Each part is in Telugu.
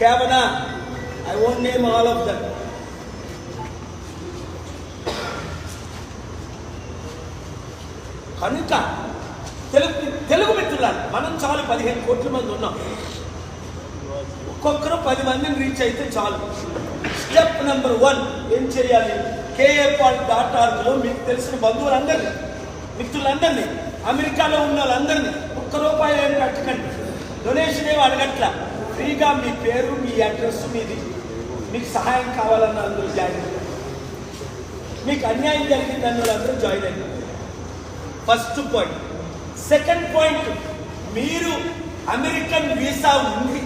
Kavanaugh. I won't name all of them. కనుక తెలుగు తెలుగు మిత్రులారు మనం చాలు పదిహేను కోట్ల మంది ఉన్నాం. ఒక్కొక్కరు పది మందిని రీచ్ అయితే చాలు. స్టెప్ నెంబర్ వన్ ఏం చేయాలి? కేఏ పాల్ డాట్ ఆర్గ్లో మీకు తెలిసిన బంధువులందరినీ మిత్రులందరినీ అమెరికాలో ఉన్న వాళ్ళందరినీ ఒక్క రూపాయి ఏం కట్టకండి. డొనేషన్ ఏమి అడగట్లా? ఫ్రీగా మీ పేరు మీ అడ్రస్ మీది. మీకు సహాయం కావాలన్న అందరూ జాయిన్ అయ్యారు. మీకు అన్యాయం జరిగిందన్న అందరూ జాయిన్ అయ్యారు. ఫస్ట్ పాయింట్ సెకండ్ పాయింట్ మీరు అమెరికన్ వీసా ఉంది.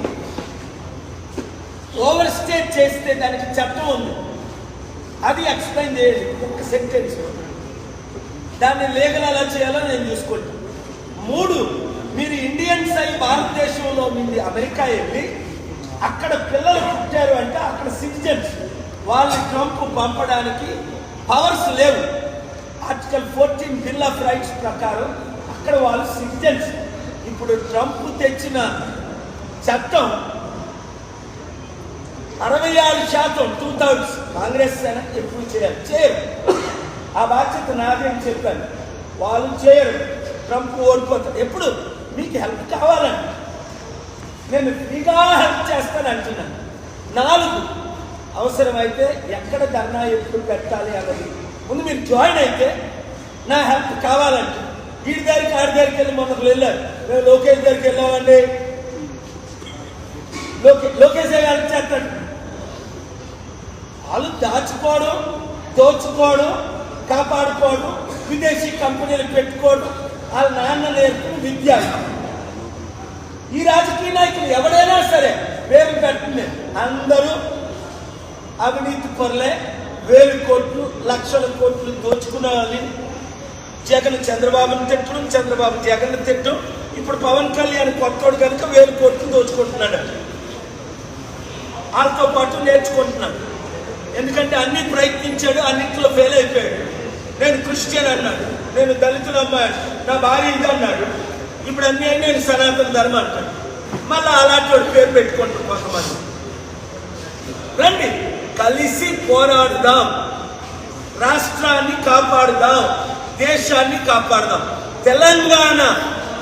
ఓవర్ స్టే చేస్తే దానికి చట్టం ఉంది. అది ఎక్స్ప్లెయిన్ చేయాలి ఒక సెంటెన్స్ దాన్ని లీగల్ ఎలా చేయాలో? నేను చూసుకోండి. మూడు మీరు ఇండియన్స్ అయి దేశంలో మీది అమెరికా వెళ్ళి అక్కడ పిల్లలు పుట్టారు అంటే అక్కడ సిటిజన్స్. వాళ్ళని ట్రంప్ పంపడానికి పవర్స్ లేవు. Article fourteen bill of rights ప్రకారం అక్కడ వాళ్ళు సిటిజన్స్. ఇప్పుడు ట్రంప్ తెచ్చిన చట్టం అరవై ఆరు శాతం టూ థౌజండ్స్ కాంగ్రెస్ సెనెట్ ఎప్పుడు చేయాలి? చేయరు. ఆ బాధ్యత నాదేం అని చెప్పాను. వాళ్ళు చేయరు. ట్రంప్ ఓడిపోతారు. ఎప్పుడు? మీకు హెల్ప్ కావాలండి నేను ఫ్రీగా హెల్ప్ చేస్తాను అంటున్నాను. నాలుగు అవసరమైతే ఎక్కడ ధర్నా ఎప్పుడు పెట్టాలి అన్నది. ముందు మీరు జాయిన్ అయితే నా హెల్ప్ కావాలంటే వీడి దగ్గరికి ఆడి దగ్గరికి వెళ్ళి మొన్నకు వెళ్ళారు. మేము లోకేష్ దగ్గరికి వెళ్ళామండి. లోకే లోకేష్ హెల్ప్ చేస్తాడు. వాళ్ళు దాచుకోవడం దోచుకోవడం కాపాడుకోవడం విదేశీ కంపెనీలు పెట్టుకోవడం వాళ్ళ నాన్న నేర్పిన విద్య ఈ రాజకీయ నాయకులు ఎవడైనా సరే పేరు పెట్టండి అందరూ అవినీతి పరులే వేలు కోట్లు లక్షల కోట్లు దోచుకున్న జగన్ చంద్రబాబుని తిట్టడం చంద్రబాబు జగన్ తిట్టడం. ఇప్పుడు పవన్ కళ్యాణ్ కొత్తోడు కనుక వేలు కోట్లు దోచుకుంటున్నాడు. వాళ్ళతో పాటు నేర్చుకుంటున్నాడు. ఎందుకంటే అన్ని ప్రయత్నించాడు అన్నింటిలో ఫెయిల్ అయిపోయాడు. నేను క్రిస్టియన్ అన్నాడు నేను దళితులు అమ్మాయి నా భార్య ఇది అన్నాడు. ఇప్పుడు అన్నీ నేను సనాతన ధర్మం అంటాను. మళ్ళీ అలాంటి వాడు పేరు పెట్టుకుంటారు కొంతమంది. రండి కలిసి పోరాడుదాం. రాష్ట్రాన్ని కాపాడుదాం. దేశాన్ని కాపాడుదాం. తెలంగాణ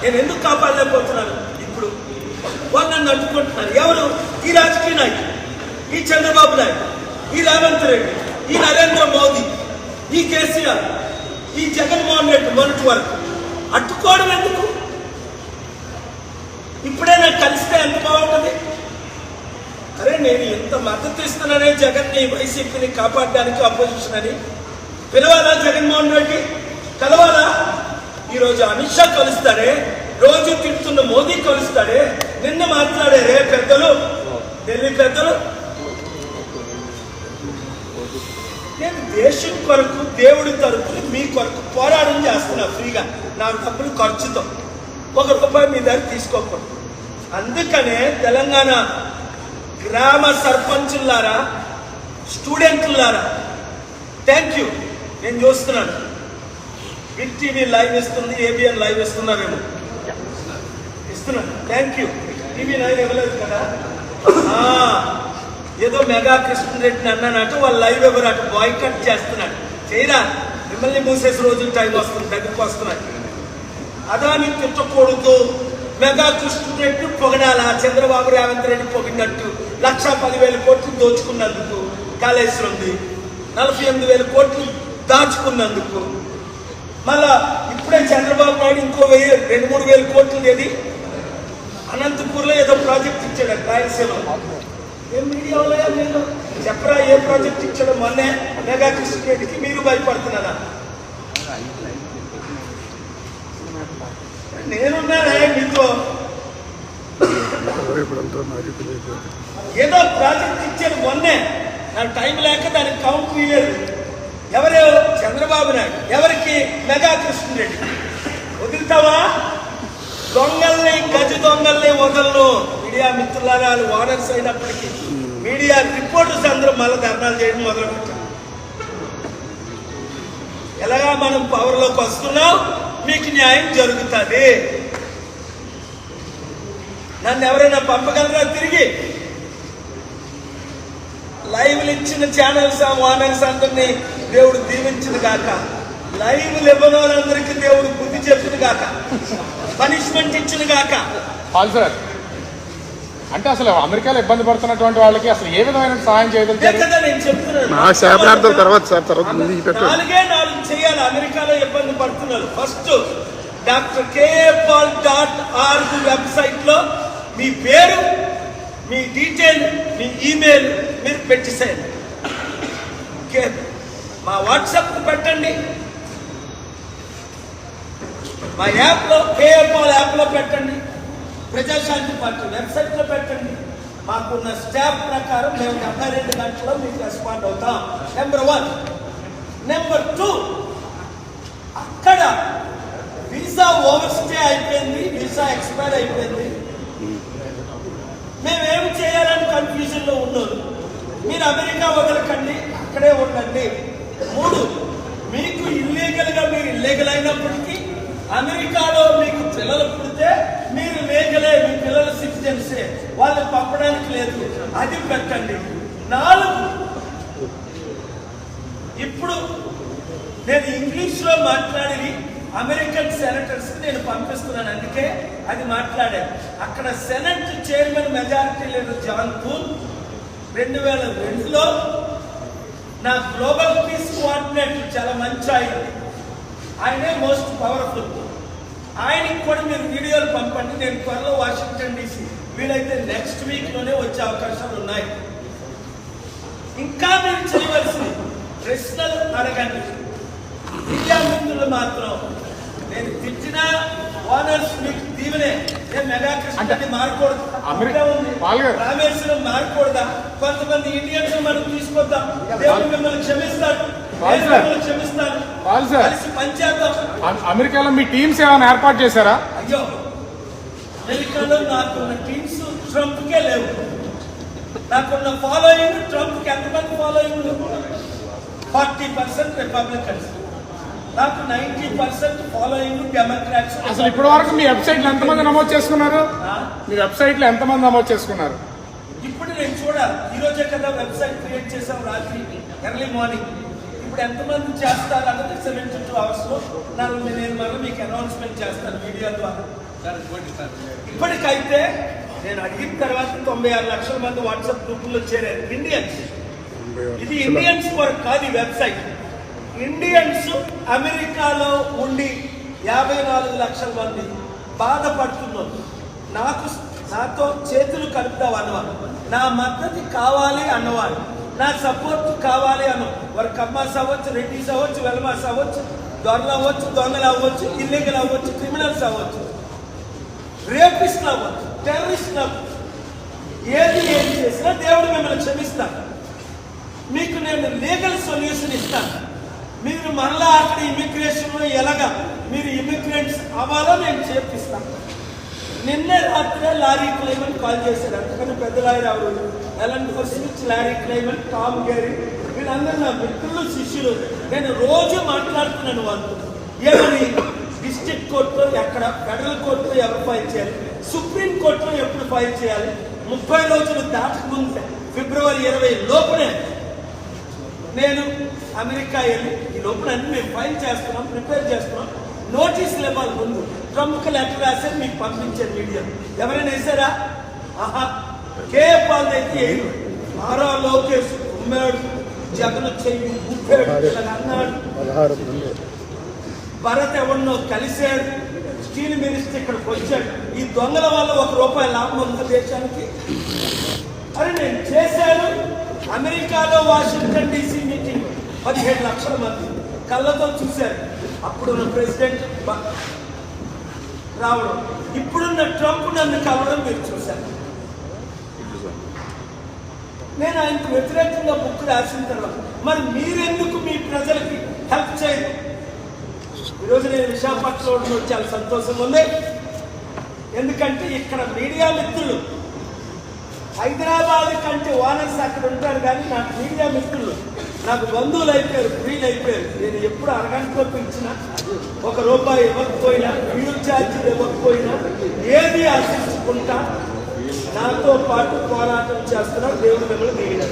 నేను ఎందుకు కాపాడలేకపోతున్నాను? ఇప్పుడు వాళ్ళు నన్ను అడ్డుకుంటున్నారు. ఎవరు? ఈ రాజకీయ నాయకులు ఈ చంద్రబాబు నాయుడు. ఈ రేవంత్ రెడ్డి. ఈ నరేంద్ర మోదీ. ఈ కేసీఆర్. ఈ జగన్మోహన్ రెడ్డి మొన్నటి వరకు. అడ్డుకోవడం ఎందుకు? ఇప్పుడే నాకు కలిస్తే ఎంత బాగుంటుంది? అరే నేను ఎంత మద్దతు ఇస్తున్నానే జగన్ని వైసీపీని కాపాడడానికి అపోజిషన్ అని? పిలవాలా జగన్మోహన్ రెడ్డి? కలవాలా? ఈరోజు అమిత్ షా కలుస్తాడే రోజు తిడుతున్న మోదీ కలుస్తాడే నిన్న మాట్లాడారే పెద్దలు ఢిల్లీ పెద్దలు. నేను దేశం కొరకు దేవుడి తరపున మీ కొరకు పోరాటం చేస్తున్నా ఫ్రీగా. నా డబ్బులు ఖర్చుతో. ఒక రూపాయి మీ దగ్గర తీసుకోకూడదు. అందుకనే తెలంగాణ గ్రామ సర్పంచులారా స్టూడెంట్లారా థ్యాంక్ యూ నేను చూస్తున్నాను. బిగ్ టీవీ లైవ్ ఇస్తుంది ఏబిఎన్ లైవ్ ఇస్తున్నారేమో. ఇస్తున్నాను. థ్యాంక్ యూ టీవీ లైవ్ ఇవ్వలేదు కదా? ఏదో మెగా కృష్ణరెడ్డిని అన్నానట వాళ్ళు లైవ్ ఎవరు అటు బాయ్ కట్ చేస్తున్నాడు చేయరా? మిమ్మల్ని మూసేసి రోజులు టైం వస్తుంది దగ్గరకు వస్తున్నాడు అదాని తిట్టకూడదు. మెగా కృష్ణరెడ్డి పొగడాల? చంద్రబాబు రేవంత్ రెడ్డి పొగిడినట్టు లక్ష పదివేల కోట్లు దోచుకున్నందుకు కాళేశ్వరంది. నలభై ఎనిమిది వేల కోట్లు దాచుకున్నందుకు. మళ్ళా ఇప్పుడే చంద్రబాబు నాయుడు ఇంకో వెయ్యి రెండు మూడు వేల కోట్లు ఏది? అనంతపూర్లో ఏదో ప్రాజెక్ట్ ఇచ్చాడు రాయలసీమ ఏం మీడియాలో చెప్పరా ఏ ప్రాజెక్ట్ ఇచ్చాడో మొన్నే మెగా కృష్ణరెడ్డికి మీరు భయపడుతున్నారా? నేనున్నానే మీతో. ఏదో ప్రాజెక్ట్ ఇచ్చారు మొన్నే. నాకు టైం లేక దానికి కౌంట్ తీయలేదు. ఎవరు? చంద్రబాబు నాయుడు. ఎవరికి? మెగా కృష్ణరెడ్డి వదులుతావా? దొంగల్ని గజ దొంగల్ని వదలను. మీడియా మిత్రులారా ఓనర్స్ అయినప్పటికీ. మీడియా రిపోర్టర్స్ అందరూ మళ్ళీ ధర్నాలు చేయడం మొదలుపెట్టారు. ఎలాగా మనం పవర్లోకి వస్తున్నాం? మీకు న్యాయం జరుగుతుంది. నన్ను ఎవరైనా పంపగలరా తిరిగి? లైవ్లు ఇచ్చిన ఛానల్స్ ఓనర్స్ అందరినీ దేవుడు దీవించిన గాక. లైవ్ ఇవ్వనోళ్ళందరికీ దేవుడు బుద్ధి చెప్పిన కాక పనిష్మెంట్ ఇచ్చిన కాక సార్. అంటే అసలు అమెరికాలో ఇబ్బంది పడుతున్నటువంటి వాళ్ళకి అసలు ఏ విధమైన సహాయం చేయగలుగుతారు? శాపనార్థం తర్వాత సార్ తర్వాత నాలుగే నాలుగు చేయాలి. అమెరికాలో ఇబ్బంది పడుతున్నారు. ఫస్ట్ డాక్టర్ డాట్ ఆర్గ్ వెబ్సైట్లో మీ పేరు మీ డీటెయిల్ మీ ఈమెయిల్ మీరు పెట్టేసేయండి. ఓకే? మా వాట్సాప్ పెట్టండి. మా యాప్లో కేఏపాల్ యాప్లో పెట్టండి. ప్రజాశాంతి పార్టీ వెబ్సైట్లో పెట్టండి. మాకున్న స్టాఫ్ ప్రకారం మేము డెబ్బై రెండు గంటల్లో మీకు రెస్పాండ్ అవుతాం. నెంబర్ వన్ నెంబర్ టూ అక్కడ వీసా ఓవర్ స్టే అయిపోయింది. వీసా ఎక్స్పైర్ అయిపోయింది. మేమేం చేయాలని కన్ఫ్యూజన్లో ఉన్నారు. మీరు అమెరికా వదలకండి. అక్కడే ఉండండి. మూడు. మీకు ఇల్లీగల్గా మీరు ఇల్లీగల్ అయినప్పటికీ అమెరికాలో మీకు పిల్లలు పుడితే మీరు మేకలే మీ పిల్లల సిటిజన్సే వాళ్ళని పంపడానికి లేదు. అది పెట్టండి. నాలుగు. ఇప్పుడు నేను ఇంగ్లీష్లో మాట్లాడి అమెరికన్ సెనేటర్స్ నేను పంపిస్తున్నాను. అందుకే అది మాట్లాడాను అక్కడ senate chairman majority leader John cool రెండు వేల రెండులో నా గ్లోబల్ పీస్ కోఆర్డినేటర్ చాలా మంచి ఆయన. ఆయనే మోస్ట్ పవర్ఫుల్ ఆయనకి కూడా మీరు వీడియోలు పంపండి. నేను త్వరలో వాషింగ్టన్ డీసీ వీలైతే నెక్స్ట్ వీక్లోనే వచ్చే అవకాశాలు ఉన్నాయి. ఇంకా మీరు చేయవలసింది ప్రశ్నలు అడగండి. విద్యార్థులు మాత్రం నేను తిట్టిన ఓనర్స్ మీకు దీవెనే. నేను మెగా కృష్ణ మారకూడదు. రామేశ్వరం మారకూడదా? కొంతమంది ఇండియన్స్ మనం తీసుకొద్దాం. దేవుడు మిమ్మల్ని క్షమిస్తాడు. అమెరికాలో మీ టీమ్స్ ఏమైనా ఏర్పాటు చేశారా? అయ్యో. అమెరికాలో నాకున్న టీమ్స్ ట్రంప్ కే లేవు. నాకున్న ఫాలోయింగ్ ట్రంప్కి ఎంతమంది ఫాలోయింగ్? ఫార్టీ పర్సెంట్ రిపబ్లికన్స్ నాకు నైన్టీ పర్సెంట్ ఫాలోయింగ్ డెమోక్రాట్స్ అసలు ఇప్పటి వరకు మీ వెబ్సైట్లో ఎంతమంది నమోదు చేసుకున్నారు? మీ వెబ్సైట్లో ఎంతమంది నమోదు చేసుకున్నారు? ఇప్పుడు నేను చూడాలి ఈ రోజే కదా వెబ్సైట్ క్రియేట్ చేసాం రాత్రి ఎర్లీ మార్నింగ్. ఇప్పుడు ఎంతమంది చేస్తారు అన్నది సెవెంటీ టూ అవర్స్లో నాకు నేను మళ్ళీ మీకు అనౌన్స్మెంట్ చేస్తాను వీడియో ద్వారా. ఇప్పటికైతే నేను అడిగిన తర్వాత తొంభై ఆరు లక్షల మంది వాట్సాప్ గ్రూపుల్లో చేరారు. ఇండియన్స్ ఇది ఇండియన్స్ కొరకు కాదు ఈ వెబ్సైట్ ఇండియన్స్ అమెరికాలో ఉండి యాభై నాలుగు లక్షల మంది బాధపడుతున్నారు. నాకు నాతో చేతులు కలుపుతావు అన్నవారు నా మద్దతు కావాలి అన్నవారు నా సపోర్ట్ కావాలి అన్న వారు కమ్మాస్ అవ్వచ్చు రెడ్డిస్ అవ్వచ్చు వెల్మాస్ అవ్వచ్చు దొరలు అవ్వచ్చు దొంగలు అవ్వచ్చు ఇల్లీగల్ అవ్వచ్చు క్రిమినల్స్ అవ్వచ్చు. రేపిస్ట్ అవ్వచ్చు టెర్రరిస్ట్ అవ్వచ్చు. ఏది ఏం చేసినా దేవుడు మిమ్మల్ని క్షమిస్తాను మీకు నేను లీగల్ సొల్యూషన్ ఇస్తాను. మీరు మరలా అక్కడ ఇమిగ్రేషన్లో ఎలాగా మీరు ఇమిగ్రెంట్స్ అవ్వాలో నేను చేపిస్తాను. నిన్నే రాత్రే లారీ క్లైమన్ కాల్ చేశారు. అందుకని పెద్ద లారీ ఎవరు? ఎలాంటి స్విచ్ లారీ క్లైమన్ టామ్ గేరీ వీళ్ళందరూ నా మిత్రులు శిష్యులు. నేను రోజు మాట్లాడుతున్నాను వాళ్ళతో. ఏమని? డిస్ట్రిక్ట్ కోర్టులో ఎక్కడ? ఫెడరల్ కోర్టులో ఎవరు ఫైల్ చేయాలి? సుప్రీం కోర్టులో ఎప్పుడు ఫైల్ చేయాలి? ముప్పై రోజులు దాటకముందే ఫిబ్రవరి ఇరవై లోపునే నేను అమెరికా వెళ్ళి ఈ లోపల అన్ని మేము ఫైల్ చేస్తున్నాం ప్రిపేర్ చేస్తున్నాం. నోటీసులు ఇవ్వాలి ముందు. ట్రంప్కి లెటర్ రాసి మీకు పంపించారు మీడియా. ఎవరైనా వేసారా ఆహా కే పాల్ అయితే ఆరో లోకేష్ ఉమ్మాడు. జగన్ చెయ్యి ఇలా అన్నాడు. భరత్ ఎవరినో కలిశాడు. స్టీల్ మినిస్టర్ ఇక్కడికి వచ్చాడు. ఈ దొంగల వల్ల ఒక రూపాయి లాభం ఉందా దేశానికి. అరే నేను చేశాను. అమెరికాలో వాషింగ్టన్ డీసీ మీటింగ్. పదిహేడు లక్షల మంది. కళ్ళతో చూశారు. అప్పుడున్న ప్రెసిడెంట్ బ- రావడం. ఇప్పుడున్న ట్రంప్ నన్ను కలవడం మీరు చూశారు. నేను ఆయనకు వ్యతిరేకంగా బుక్ రాసిన తర్వాత మరి మీరెందుకు మీ ప్రజలకి హెల్ప్ చేయరు? ఈరోజు నేను విశాఖపట్నంలో ఉండడం చాలా సంతోషంగా ఉంది. ఎందుకంటే ఇక్కడ మీడియా మిత్రులు హైదరాబాద్ కంటే ఓనర్స్ అక్కడ ఉంటారు కానీ నాకు మీడియా మిత్రులు నాకు బంధువులు అయిపోయారు ఫ్రీలు అయిపోయారు. నేను ఎప్పుడు అరగంటలో పిలిచిన ఒక రూపాయి ఇవ్వకపోయినా ఫ్యూల్ ఛార్జీలు ఇవ్వకపోయినా ఏది ఆశించుకుంటా నాతో పాటు పోరాటం చేస్తున్నా దేవుడు మిమ్మల్ని మిగిలిన